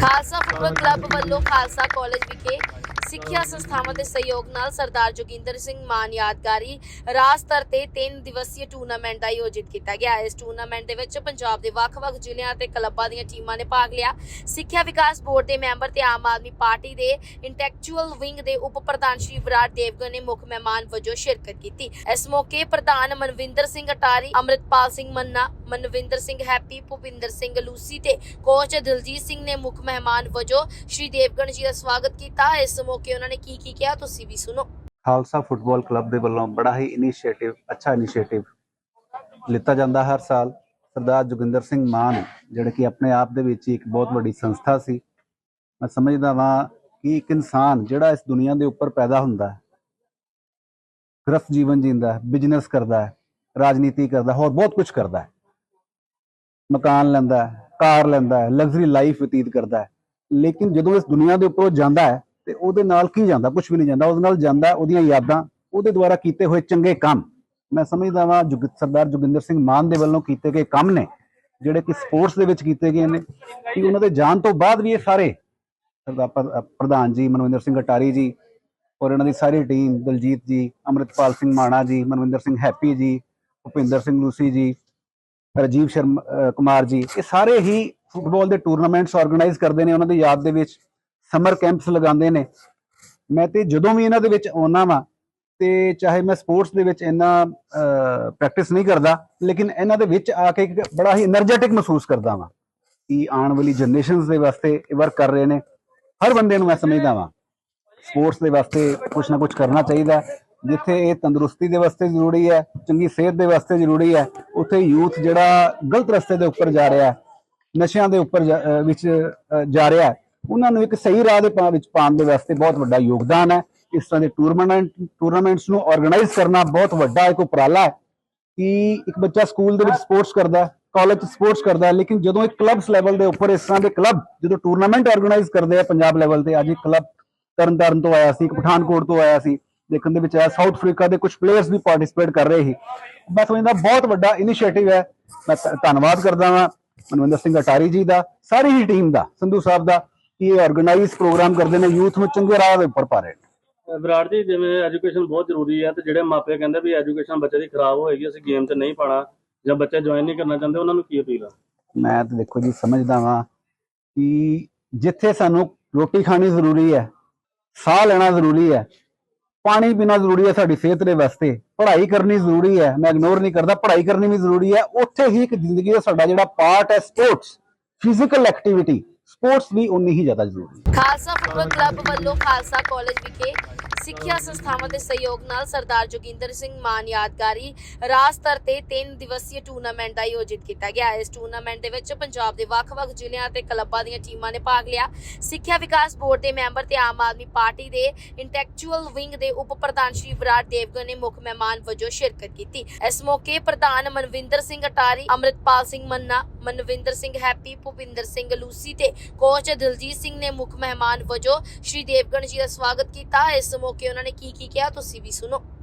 Khalsa football club ਵੱਲੋਂ Khalsa college ਵਿਖੇ ਸਿੱਖਿਆ ਸੰਸਥਾਵਾਂ ਦੇ ਸਹਿਯੋਗ ਨਾਲ ਸਰਦਾਰ ਜੋਗਿੰਦਰ ਸਿੰਘ ਮਾਨ ਯਾਦਗਾਰੀ ਰਾਜ ਤੇ 3 ਦਿਵਸੀय ਟੂਰਨਾਮੈਂਟ ਦਾ ਆਯੋਜਿਤ ਕੀਤਾ ਗਿਆ। ਇਸ ਟੂਰਨਾਮੈਂਟ ਦੇ ਵਿੱਚ ਪੰਜਾਬ ਦੇ ਵੱਖ-ਵੱਖ ਜ਼ਿਲ੍ਹਿਆਂ ਤੇ ਕਲੱਬਾਂ ਦੀਆਂ ਟੀਮਾਂ ਨੇ ਭਾਗ ਲਿਆ। ਸਿੱਖਿਆ ਵਿਕਾਸ ਬੋਰਡ ਦੇ ਮੈਂਬਰ ਤੇ ਆਮ ਆਦਮੀ ਪਾਰਟੀ ਦੇ ਇੰਟੈਲੈਕਚੁਅਲ ਵਿੰਗ ਦੇ ਉਪ ਪ੍ਰਧਾਨ ਸ਼੍ਰੀ ਵਿਰਾਟ ਦੇਵਗਨ ਨੇ ਮੁੱਖ ਮਹਿਮਾਨ ਵਜੋਂ ਸ਼ਿਰਕਤ ਕੀਤੀ। ਇਸ ਮੌਕੇ ਪ੍ਰਧਾਨ ਮਨਵਿੰਦਰ ਸਿੰਘ ਅਟਾਰੀ, ਅੰਮ੍ਰਿਤਪਾਲ ਸਿੰਘ ਮੰਨਾ, ਮਨਵਿੰਦਰ ਸਿੰਘ ਹੈਪੀ, ਭੁਪਿੰਦਰ ਸਿੰਘ ਲੂਸੀ ਤੇ ਕੋਚ ਦਿਲਜੀਤ ਸਿੰਘ ਨੇ ਮੁੱਖ ਮਹਿਮਾਨ ਵਜੋਂ ਸ਼੍ਰੀ ਦੇਵਗਨ ਜੀ ਦਾ ਸਵਾਗਤ ਕੀਤਾ। ਇਸ ਮੌਕੇ ਉਹਨਾਂ ਨੇ ਕੀ ਕੀ ਕਿਹਾ, ਤੁਸੀਂ ਵੀ ਸੁਣੋ। ਖਾਲਸਾ ਫੁੱਟਬਾਲ ਕਲੱਬ ਦੇ ਵੱਲੋਂ ਬੜਾ ਹੀ ਇਨੀਸ਼ੀਏਟਿਵ, ਅੱਛਾ ਇਨੀਸ਼ੀਏਟਿਵ ਲਿੱਤਾ ਜਾਂਦਾ ਹਰ ਸਾਲ। ਸਰਦਾਰ ਜੋਗਿੰਦਰ ਸਿੰਘ ਮਾਨ, ਜਿਹੜੇ ਕਿ ਆਪਣੇ ਆਪ ਦੇ ਵਿੱਚ ਇੱਕ ਬਹੁਤ ਵੱਡੀ ਸੰਸਥਾ ਸੀ। ਮੈਂ ਸਮਝਦਾ ਵਾਂ ਕਿ ਇੱਕ ਇਨਸਾਨ ਜਿਹੜਾ ਇਸ ਦੁਨੀਆ ਦੇ ਉੱਪਰ ਪੈਦਾ ਹੁੰਦਾ ਹੈ, ਗ੍ਰਸਤ ਜੀਵਨ ਜੀਂਦਾ ਹੈ, ਬਿਜ਼ਨਸ ਕਰਦਾ ਹੈ, ਰਾਜਨੀਤੀ ਕਰਦਾ ਹੋਰ ਬਹੁਤ ਕੁਝ ਕਰਦਾ ਹੈ। ਮਕਾਨ ਲੈਂਦਾ ਹੈ, ਕਾਰ ਲੈਂਦਾ ਹੈ ਲਗਜ਼ਰੀ ਲਾਈਫ ਬਤੀਤ ਕਰਦਾ ਹੈ। ਲੇਕਿਨ ਜਦੋਂ ਇਸ ਦੁਨੀਆ ਦੇ ਉੱਪਰੋਂ ਜਾਂਦਾ ਹੈ ਤੇ ਉਹਦੇ ਨਾਲ ਕੀ ਜਾਂਦਾ? ਕੁਝ ਵੀ ਨਹੀਂ ਜਾਂਦਾ। ਉਹਦੇ ਨਾਲ ਜਾਂਦਾ ਉਹਦੀਆਂ ਯਾਦਾਂ। ਉਹਦੇ ਦੁਆਰਾ ਕੀਤੇ ਹੋਏ ਚੰਗੇ ਕੰਮ। ਮੈਂ ਸਮਝਦਾ ਵਾਂ, ਜੁਗ, ਸਰਦਾਰ ਜੋਗਿੰਦਰ ਸਿੰਘ ਮਾਨ ਦੇ ਵੱਲੋਂ ਕੀਤੇ ਗਏ ਕੰਮ ਨੇ, ਜਿਹੜੇ ਕਿ ਸਪੋਰਟਸ ਦੇ ਵਿੱਚ ਕੀਤੇ ਗਏ ਨੇ। ਕਿ ਉਹਨਾਂ ਦੇ ਜਾਣ ਤੋਂ ਬਾਅਦ ਵੀ ਇਹ ਸਾਰੇ ਸਰਦਾਰ ਪ੍ਰਧਾਨ ਜੀ, ਮਨਵਿੰਦਰ ਸਿੰਘ ਅਟਾਰੀ ਜੀ ਔਰ ਇਹਨਾਂ ਦੀ ਸਾਰੀ ਟੀਮ, ਦਲਜੀਤ ਜੀ, ਅੰਮ੍ਰਿਤਪਾਲ ਸਿੰਘ ਮਾਣਾ ਜੀ, ਮਨਵਿੰਦਰ ਸਿੰਘ ਹੈਪੀ ਜੀ, ਭੁਪਿੰਦਰ ਸਿੰਘ ਲੂਸੀ ਜੀ, ਰਾਜੀਵ ਸ਼ਰਮਾ ਕੁਮਾਰ ਜੀ, ਇਹ ਸਾਰੇ ਹੀ ਫੁੱਟਬਾਲ ਦੇ ਟੂਰਨਾਮੈਂਟਸ ਆਰਗੇਨਾਈਜ਼ ਕਰਦੇ ਨੇ ਉਹਨਾਂ ਦੀ ਯਾਦ ਦੇ ਵਿੱਚ। ਸਮਰ ਕੈਂਪਸ ਲਗਾਉਂਦੇ ਨੇ। ਮੈਂ ਤੇ ਜਦੋਂ ਵੀ ਇਹਨਾਂ ਦੇ ਵਿੱਚ ਆਉਣਾ ਵਾਂ, ਤੇ ਚਾਹੇ ਮੈਂ ਸਪੋਰਟਸ ਦੇ ਵਿੱਚ ਇੰਨਾ ਪ੍ਰੈਕਟਿਸ ਨਹੀਂ ਕਰਦਾ, ਲੇਕਿਨ ਇਹਨਾਂ ਦੇ ਵਿੱਚ ਆ ਕੇ ਇੱਕ ਬੜਾ ਹੀ એનર્ਜੈਟਿਕ ਮਹਿਸੂਸ ਕਰਦਾ ਵਾਂ ਕਿ ਆਉਣ ਵਾਲੀ ਜਨਰੇਸ਼ਨਸ ਦੇ ਵਾਸਤੇ ਇਹ ਵਰਕ ਕਰ ਰਹੇ ਨੇ। ਹਰ ਬੰਦੇ ਨੂੰ ਮੈਂ ਸਮਝਦਾ ਵਾਂ, ਸਪੋਰਟਸ ਦੇ ਵਾਸਤੇ ਕੁਝ ਨਾ ਕੁਝ ਕਰਨਾ ਚਾਹੀਦਾ ਜਿੱਥੇ ਇਹ ਤੰਦਰੁਸਤੀ ਦੇ ਵਾਸਤੇ ਜ਼ਰੂਰੀ ਹੈ, ਚੰਗੀ ਸਿਹਤ ਦੇ ਵਾਸਤੇ ਜ਼ਰੂਰੀ ਹੈ, ਉੱਥੇ ਯੂਥ ਜਿਹੜਾ ਗਲਤ ਰਸਤੇ ਦੇ ਉੱਪਰ ਜਾ ਰਿਹਾ, ਨਸ਼ਿਆਂ ਦੇ ਉੱਪਰ ਵਿੱਚ ਜਾ ਰਿਹਾ ਉਹਨਾਂ ਨੂੰ ਇੱਕ ਸਹੀ ਰਾਹ ਦੇ ਪਾ, ਵਿੱਚ ਪਾਉਣ ਦੇ ਵਾਸਤੇ ਬਹੁਤ ਵੱਡਾ ਯੋਗਦਾਨ ਹੈ। ਇਸ ਤਰ੍ਹਾਂ ਦੇ ਟੂਰਨਾਮੈਂਟ ਟੂਰਨਾਮੈਂਟਸ ਨੂੰ ਆਰਗੇਨਾਈਜ਼ ਕਰਨਾ ਬਹੁਤ ਵੱਡਾ ਇੱਕ ਉਪਰਾਲਾ ਹੈ ਕਿ ਇੱਕ ਬੱਚਾ ਸਕੂਲ ਦੇ ਵਿੱਚ ਸਪੋਰਟਸ ਕਰਦਾ ਹੈ ਕਾਲਜ ਚ ਸਪੋਰਟਸ ਕਰਦਾ ਹੈ ਲੇਕਿਨ ਜਦੋਂ ਇੱਕ ਕਲੱਬਸ ਲੈਵਲ ਦੇ ਉੱਪਰ ਇਸ ਤਰ੍ਹਾਂ ਦੇ ਕਲੱਬ ਜਦੋਂ ਟੂਰਨਾਮੈਂਟ ਆਰਗੇਨਾਈਜ਼ ਕਰਦੇ ਆ ਪੰਜਾਬ ਲੈਵਲ ਤੇ, ਅੱਜ ਇੱਕ ਕਲੱਬ ਤਰਨਤਾਰਨ ਤੋਂ ਆਇਆ ਸੀ, ਇੱਕ ਪਠਾਨਕੋਟ ਤੋਂ ਆਇਆ ਸੀ, ਦੇਖਣ ਦੇ ਵਿੱਚ ਆਇਆ ਸਾਊਥ ਅਫਰੀਕਾ ਦੇ ਕੁਝ ਪਲੇਅਰਸ ਵੀ ਪਾਰਟਿਸਿਪੇਟ ਕਰ ਰਹੇ ਸੀ। ਮੈਂ ਸਮਝਦਾ ਬਹੁਤ ਵੱਡਾ ਇਨੀਸ਼ੀਏਟਿਵ ਹੈ। ਮੈਂ ਧੰਨਵਾਦ ਕਰਦਾ ਹਾਂ ਮਨਵਿੰਦਰ ਸਿੰਘ ਅਟਾਰੀ ਜੀ ਦਾ, ਸਾਰੀ ਹੀ ਟੀਮ ਦਾ, ਸੰਧੂ ਸਾਹਿਬ ਦਾ ਇਹ ਆਰਗੇਨਾਈਜ਼ ਪ੍ਰੋਗਰਾਮ ਕਰਦੇ ਨੇ ਯੂਥ ਨੂੰ ਚੰਗੇ ਰਾਹ ਦੇ ਉੱਪਰ ਪਾ ਰਹੇ ਨੇ। ਵਿਰਾਟ ਜੀ ਜਿਵੇਂ ਐਜੂਕੇਸ਼ਨ ਬਹੁਤ ਜ਼ਰੂਰੀ ਹੈ ਤੇ ਜਿਹੜੇ ਮਾਪੇ ਕਹਿੰਦੇ ਵੀ ਐਜੂਕੇਸ਼ਨ ਬੱਚੇ ਦੀ ਖਰਾਬ ਹੋਏਗੀ ਅਸੀਂ ਗੇਮ 'ਚ ਨਹੀਂ ਪਾਣਾ ਜਾਂ ਬੱਚੇ ਜੁਆਇਨ ਨਹੀਂ ਕਰਨਾ ਚਾਹੁੰਦੇ ਉਹਨਾਂ ਨੂੰ ਕੀ ਅਪੀਲ ਆ? ਮੈਂ ਤਾਂ ਦੇਖੋ ਜੀ ਸਮਝਦਾ ਵਾਂ ਕਿ ਜਿੱਥੇ ਸਾਨੂੰ ਰੋਟੀ ਖਾਣੀ ਜ਼ਰੂਰੀ ਹੈ ਸਾਹ ਲੈਣਾ ਜ਼ਰੂਰੀ ਹੈ ਪਾਣੀ ਪੀਣਾ ਜ਼ਰੂਰੀ ਹੈ ਸਾਡੀ ਸਿਹਤ ਦੇ ਵਾਸਤੇ ਪੜ੍ਹਾਈ ਕਰਨੀ ਜ਼ਰੂਰੀ ਹੈ ਮੈਂ ਇਗਨੋਰ ਨਹੀਂ ਕਰਦਾ ਪੜ੍ਹਾਈ ਕਰਨੀ ਵੀ ਜ਼ਰੂਰੀ ਹੈ ਉੱਥੇ ਹੀ ਇੱਕ ਜ਼ਿੰਦਗੀ ਦਾ ਸਾਡਾ ਜਿਹੜਾ ਪਾਰਟ ਹੈ ਸਪੋਰਟਸ ਫਿਜ਼ੀਕਲ ਐਕਟੀਵਿਟੀ ਸਪੋਰਟਸ ਵੀ ਉਨੀ ਹੀ ਜ਼ਿਆਦਾ ਜ਼ਰੂਰੀ ਹੈ। ਖਾਲਸਾ ਫੁੱਟਬਾਲ ਕਲੱਬ ਵੱਲੋਂ ਖਾਲਸਾ ਕਾਲਜ ਵਿਖੇ ਸਿੱਖਿਆ ਸੰਸਥਾਵਾਂ ਦੇ ਸਹਿਯੋਗ ਨਾਲ ਸਰਦਾਰ ਜੋਗਿੰਦਰ ਸਿੰਘ ਮਾਨ ਯਾਦਗਾਰੀ ਰਾਜ ਤੇ 3 ਦਿਵਸੀय ਟੂਰਨਾਮੈਂਟ ਦਾ ਆਯੋਜਿਤ ਕੀਤਾ ਗਿਆ। ਇਸ ਟੂਰਨਾਮੈਂਟ ਦੇ ਵਿੱਚ ਪੰਜਾਬ ਦੇ ਵੱਖ-ਵੱਖ ਜ਼ਿਲ੍ਹਿਆਂ ਤੇ ਕਲੱਬਾਂ ਦੀਆਂ ਟੀਮਾਂ ਨੇ ਭਾਗ ਲਿਆ। ਸਿੱਖਿਆ ਵਿਕਾਸ ਬੋਰਡ ਦੇ ਮੈਂਬਰ ਤੇ ਆਮ ਆਦਮੀ ਪਾਰਟੀ ਦੇ ਇੰਟੈਲੈਕਚੁਅਲ ਵਿੰਗ ਦੇ ਉਪ ਪ੍ਰਧਾਨ ਸ਼੍ਰੀ ਵਿਰਾਟ ਦੇਵਗਨ ਨੇ ਮੁੱਖ ਮਹਿਮਾਨ ਵਜੋਂ ਸ਼ਿਰਕਤ ਕੀਤੀ। ਇਸ ਮੌਕੇ ਪ੍ਰਧਾਨ ਮਨਵਿੰਦਰ ਸਿੰਘ ਅਟਾਰੀ, ਅੰਮ੍ਰਿਤਪਾਲ ਸਿੰਘ ਮੰਨਾ ਮਨਵਿੰਦਰ ਸਿੰਘ, ਹੈਪੀ ਭੁਪਿੰਦਰ ਸਿੰਘ, ਲੂਸੀ ਤੇ ਕੋਚ ਦਿਲਜੀਤ ਸਿੰਘ ਨੇ ਮੁੱਖ ਮਹਿਮਾਨ ਵਜੋਂ ਸ਼੍ਰੀ ਦੇਵਗਨ ਜੀ ਦਾ ਸਵਾਗਤ ਕੀਤਾ। ਇਸ ਮੌਕੇ ਉਹਨਾਂ ਨੇ ਕੀ ਕੀ ਕਿਹਾ, ਤੁਸੀਂ ਵੀ ਸੁਣੋ।